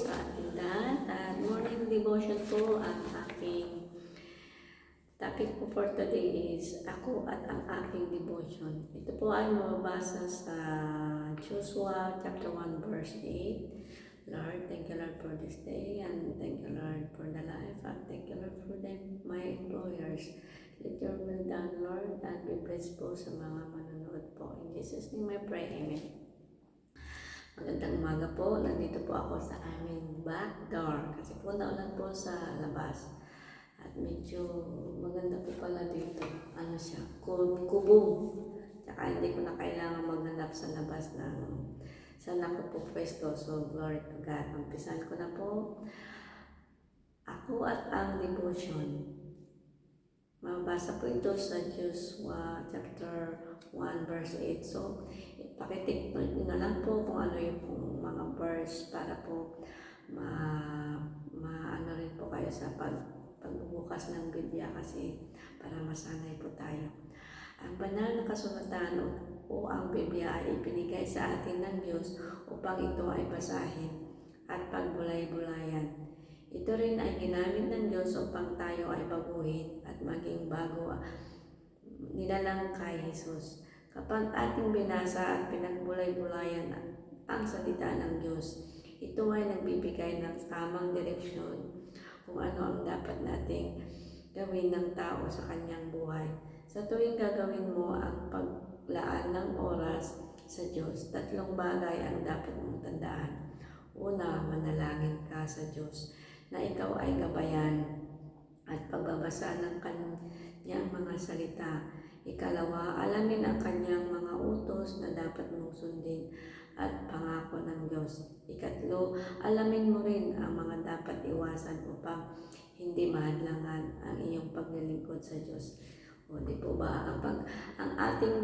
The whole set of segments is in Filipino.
sa ating lahat. At morning devotion po ang aking topic po for today is ako at ang aking devotion. Ito po ay mababasa sa Joshua chapter 1 verse 8. Lord, thank you Lord for this day and thank you Lord for the life and thank you Lord for the, my employers. Let your will done Lord and be blessed po sa mga manonood po. In Jesus name I pray, Amen. Magandang umaga po. Nandito po ako sa aming back door. Kasi po naulan po sa labas. At medyo maganda po pala dito. Ano siya? Kub kubong. Tsaka hindi ko na kailangan maghanap sa labas ng saan ako po pwesto. So, glory to God. Umpisan ko na po. Ako at ang devotion. Mabasa po ito sa Joshua chapter 1 verse 8. So, pakitik nyo na lang po kung ano yung mga verse para po ma, ma ano rin po kayo sa pag, pagbubukas ng Biblia kasi para masanay po tayo. Ang banal na kasulatan o, o ang Biblia ay ibinigay sa atin ng Diyos upang ito ay basahin at pagbulay-bulayan. Ito rin ay ginamit ng Diyos upang tayo ay baguhin at maging bago nilalang kay Jesus. Kapag ating binasa at pinagbulay-bulayan ang salita ng Diyos, ito ay nagbibigay ng tamang direksyon kung ano ang dapat nating gawin ng tao sa kanyang buhay. Sa tuwing gagawin mo ang paglaan ng oras sa Diyos, tatlong bagay ang dapat mong tandaan. Una, manalangin ka sa Diyos na ikaw ay gabayan at pagbabasa ng kanyang mga salita. Ikalawa, alamin ang kanyang mga utos na dapat mong sundin at pangako ng Diyos. Ikatlo, alamin mo rin ang mga dapat iwasan upang hindi mahadlangan ang iyong paglilingkod sa Diyos. O di po ba, ang, pag, ang ating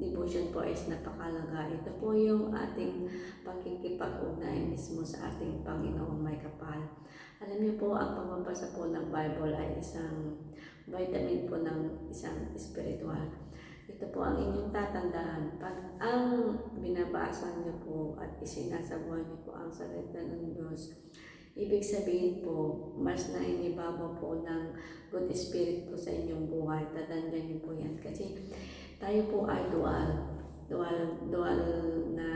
devotion po is napakalaga. Ito po yung ating pakikipag-ugnay mismo sa ating Panginoong may kapal. Alam niyo po, ang pagbabasa po ng Bible ay isang vitamin po ng isang spiritual. Ito po ang inyong tatandaan. Pag ang binabasa niyo po at isinasabuhan niyo po ang salita ng Diyos, ibig sabihin po, mas na inibabaw po ng good spirit po sa inyong buhay. Tatandaan niyo po yan. Kasi tayo po ay dual. Dual, dual na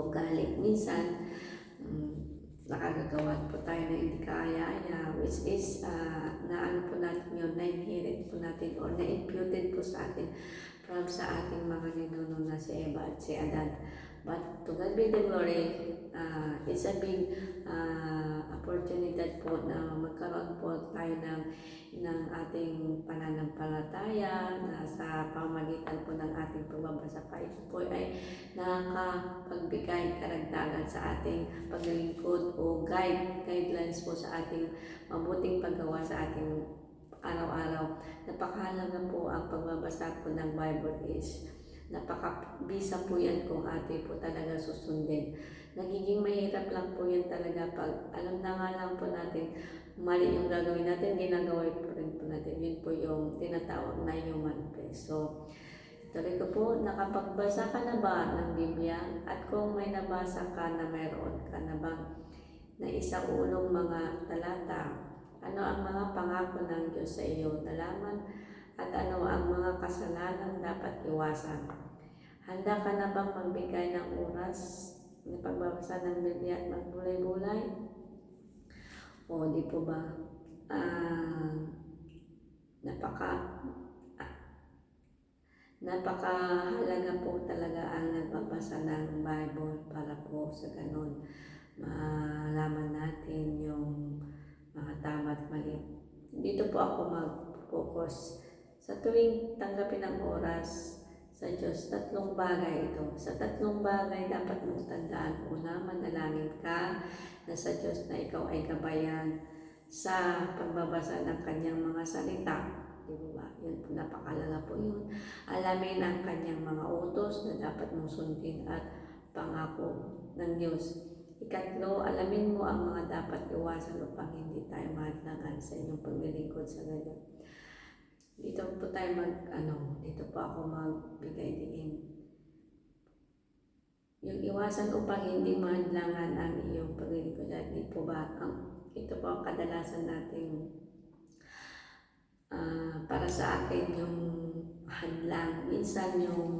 ugali. Minsan, nakagagawa po tayo na hindi kaya-aya, which is, uh, na ano po natin yun, na-inherit po natin or na-imputed po sa atin from sa ating mga ninuno na si Eva at si Adan. But to God be the glory, uh, it's a big uh, opportunity po na magkaroon po tayo ng, ng ating pananampalataya na sa pamagitan po ng ating pagbabasa pa. Ito po ay nakakapagbigay karagdagan sa ating paglilingkod o guide, guidelines po sa ating mabuting paggawa sa ating araw-araw. Napakahalaga po ang pagbabasa po ng Bible is napakabisa po yan kung ate po talaga susundin. Nagiging mahirap lang po yan talaga pag alam na nga lang po natin mali yung gagawin natin, ginagawa po rin po natin. Yun po yung tinatawag na human face. So, tuloy ko po, nakapagbasa ka na ba ng Biblia? At kung may nabasa ka na mayroon ka na bang na isang ulong mga talata, ano ang mga pangako ng Diyos sa iyo? Nalaman at ano ang mga kasalanan dapat iwasan. Handa ka na bang magbigay ng oras na pagbabasa ng Biblia at magbulay-bulay? O di po ba? Ah, napaka ah, napakahalaga po talaga ang nagbabasa ng Bible para po sa ganun malaman natin yung mga tama at mali. Dito po ako mag-focus sa tuwing tanggapin ang oras sa Diyos, tatlong bagay ito. Sa tatlong bagay, dapat mong tandaan. Una, manalangin ka na sa Diyos na ikaw ay gabayan sa pagbabasa ng kanyang mga salita. Di ba? Yun napakalaga po yun. Alamin ang kanyang mga utos na dapat mong sundin at pangako ng Diyos. Ikatlo, alamin mo ang mga dapat iwasan upang hindi tayo mahadlangan sa inyong paglilingkod sa ganyan. Dito po tayo mag, ano, dito po ako magbigay diin. Yung iwasan upang hindi mahadlangan ang iyong paglilingkod po ba? Ang, ito po ang kadalasan nating ah, para sa akin yung hadlang. Minsan yung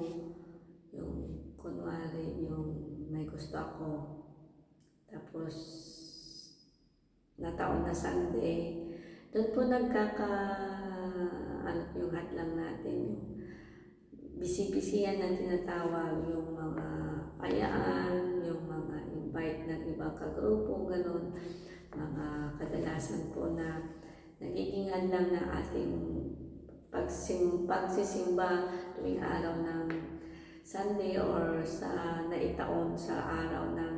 yung kunwari yung may gusto ako tapos nataon na Sunday doon po nagkaka ano yung hadlang natin yung bisi-bisihan na tinatawag yung mga ayaan, yung mga invite ng ibang kagrupo, ganun. Mga kadalasan po na nagiging hadlang ng ating pagsim, pagsisimba tuwing araw ng Sunday or sa naitaon sa araw ng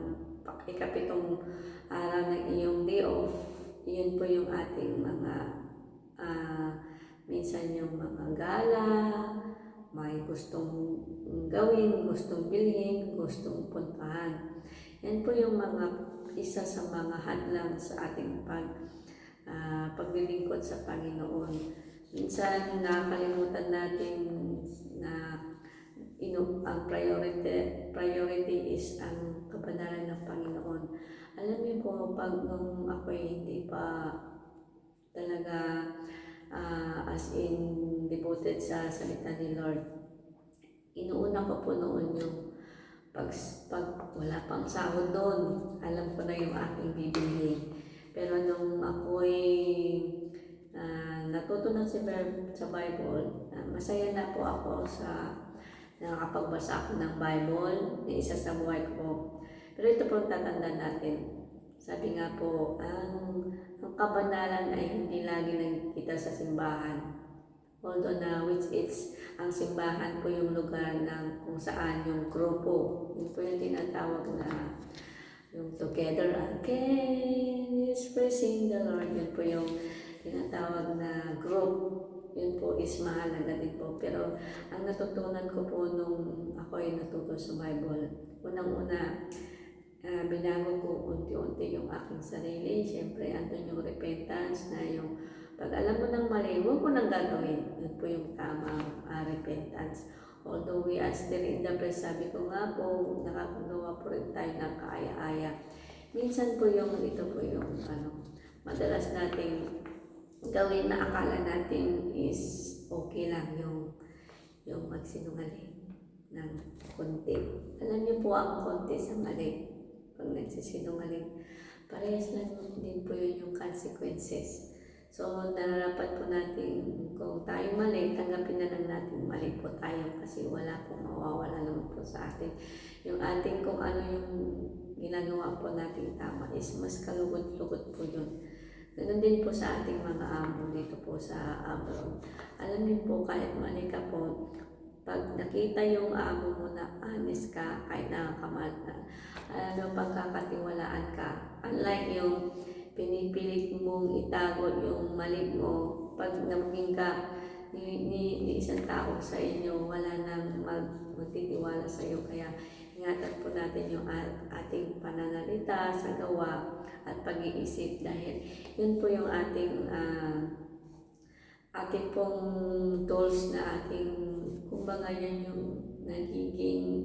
ikapitong araw ng iyong day off. Yun po yung ating mga ah, minsan yung mga gala, may gustong gawin, gustong bilhin, gustong puntahan. Yan po yung mga isa sa mga hadlang sa ating pag ah, paglilingkod sa Panginoon. Minsan nakakalimutan natin na ino ang priority priority is ang. Alam niyo po pag nung ako hindi pa talaga ah, as in devoted sa salita ni Lord. Inuuna ko po noon yung pag, pag wala pang sahod doon, alam ko na yung aking bibili. Pero nung ako'y ah, natuto na si Ver- sa Bible, ah, masaya na po ako sa nakakapagbasa ako ng Bible isa sa buhay ko. Pero ito po ang tatandaan natin. Sabi nga po, ang, ang kabanalan ay hindi lagi nakikita sa simbahan. Although na which is ang simbahan po yung lugar ng kung saan yung grupo. Yun po yung tinatawag na yung together again is praising the Lord. Yun po yung tinatawag na group. Yun po is mahalaga din po. Pero ang natutunan ko po nung ako ay natuto sa Bible, unang-una, ah, binago ko unti-unti yung aking sarili. Siyempre, andun yung repentance na yung pag alam mo ng mali, huwag mo nang gagawin. Yun po yung tamang ah, repentance. Although we are still in the best, sabi ko nga po, nakakagawa po rin tayo ng kaaya-aya. Minsan po yung, ito po yung, ano, madalas nating gawin na akala natin is okay lang yung, yung magsinungaling ng konti. Alam niyo po ang konti sa mali. Pag nagsisinungaling, parehas lang din po yun yung consequences. So, nararapat po natin kung tayo mali, tanggapin na lang natin mali po tayo kasi wala pong mawawala naman po sa atin. Yung ating kung ano yung ginagawa po natin tama is mas kalugot-lugot po yun. Ganun din po sa ating mga amo dito po sa abroad. Alam niyo po, kahit mali ka po, pag nakita yung amo mo na honest ka, kahit nakakamahal na, mo, pagkakatiwalaan ka, unlike yung pinipilit mong itago yung mali mo, pag namuging ka ni, ni, ni isang tao sa inyo, wala nang mag, magtitiwala sa iyo. Kaya ingatan po natin yung ating pananalita sa gawa at pag-iisip dahil yun po yung ating ah, ating pong tools na ating kumbaga yan yung nagiging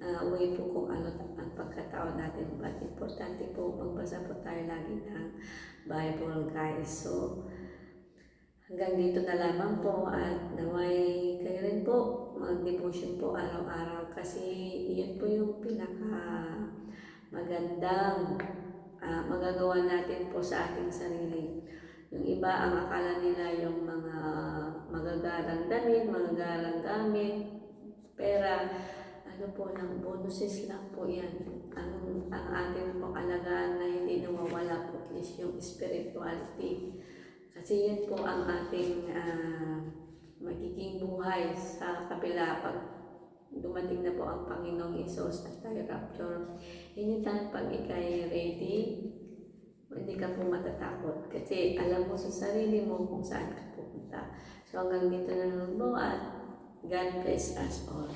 ah, way po kung ano ang pagkatao natin. But importante po, magbasa po tayo lagi ng Bible guys. So, hanggang dito na lamang po at naway kayo rin po mag-devotion po araw-araw kasi iyan po yung pinaka magandang ah, magagawa natin po sa ating sarili. Yung iba ang akala nila yung mga magagarang damit, magagarang gamit, pera, ano po ng bonuses lang po yan. Ang, ang ating pong alagaan na hindi nawawala po is yung spirituality. Kasi yun po ang ating ah, magiging buhay sa kabila pag dumating na po ang Panginoong Isos at tayo rapture. Anytime pag ikay ready, hindi ka po matatakot kasi alam mo sa sarili mo kung saan ka pupunta. So hanggang dito na lang po at God bless us all.